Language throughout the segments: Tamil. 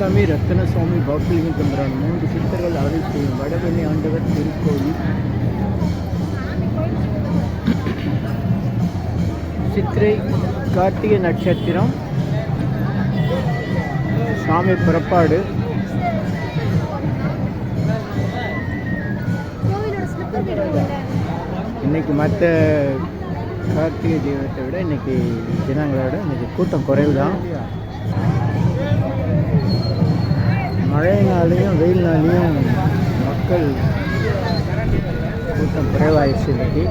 ராமசாமி ரத்தனசுவாமி பௌத்தலிங்கம் தம்பரான் மூன்று சித்தர்கள் அருள் செய்யும் வடபெண்ணை ஆண்டவர் திருக்கோயில். சித்திரை கார்த்திகை நட்சத்திரம். சாமி புறப்பாடு. இன்னைக்கு மற்ற கார்த்திகை தெய்வத்தை விட இன்னைக்கு தினங்களோட இன்னைக்கு கூட்டம் குறைவு தான் மழைனாலையும் வெயில்னாலையும் மக்கள் கூட்டம் குறைவாயிடுச்சு இன்னைக்கு.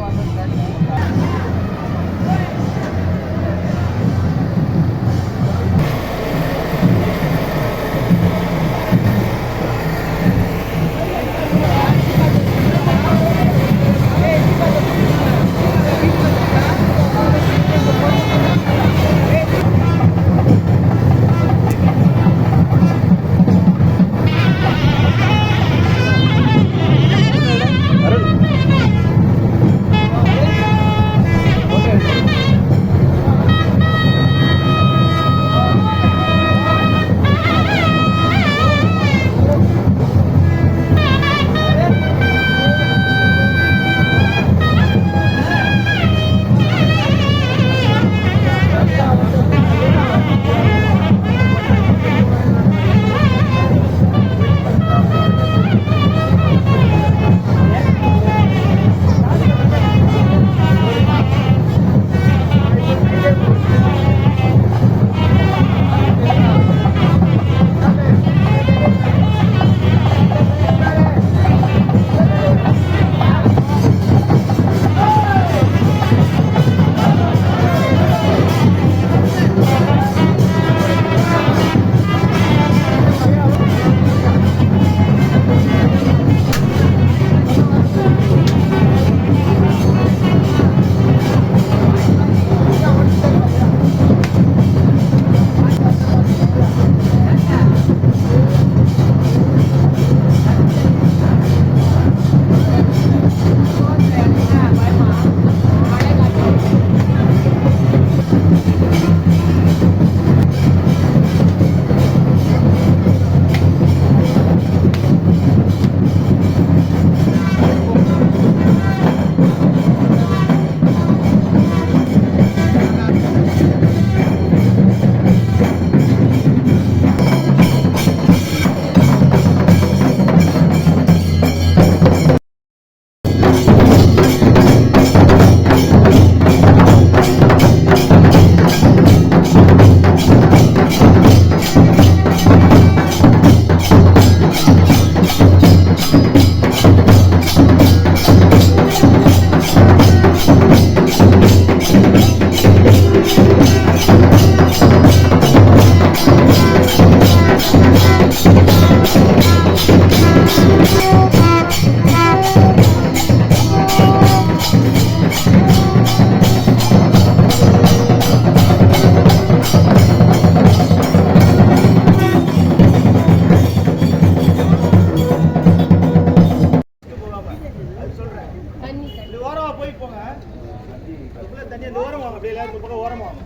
அப்படியே எல்லாரும் இந்த பக்கம் ஓரமா வாங்க.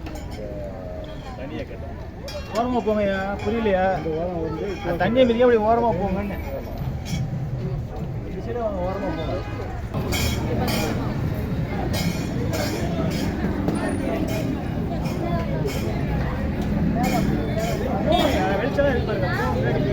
ஓரமா போங்கய்யா புரியலையா? அந்த தண்ணியை மிதிக்க அப்படி ஓரமா போங்கன்னு. இந்த side வாங்க, ஓரமா போங்க. வெளிச்சம் இருக்கு பாருங்க.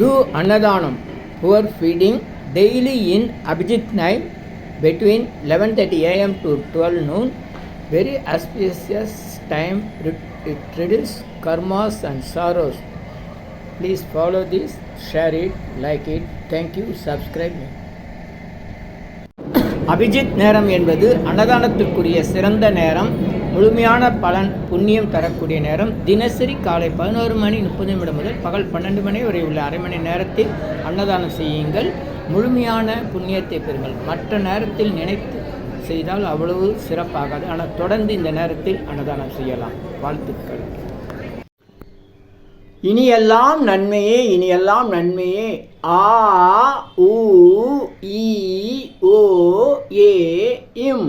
Do Annadhanam, poor feeding, daily in Abhijit night between 11.30 am to 12 noon. Very auspicious time, it reduces karmas and sorrows. Please follow this, share it, like it. Thank you, subscribe me. Abhijit நேரம் என்பது அன்னதானத்திற்குரிய சிறந்த நேரம் முழுமையான பலன் புண்ணியம் தரக்கூடிய நேரம். தினசரி காலை பதினோரு மணி முப்பது நிமிடம் முதல் பகல் பன்னெண்டு மணி வரை உள்ள அரை மணி நேரத்தில் அன்னதானம் செய்யுங்கள். முழுமையான புண்ணியத்தை பெறுங்கள். மற்ற நேரத்தில் நினைத்து செய்தால் அவ்வளவு சிறப்பாகாது. ஆனால் தொடர்ந்து இந்த நேரத்தில் அன்னதானம் செய்யலாம். வாழ்த்துக்கள். இனியெல்லாம் நன்மையே இனியெல்லாம் நன்மையே. ஆ உ ஈ ஓ ஏ இம்.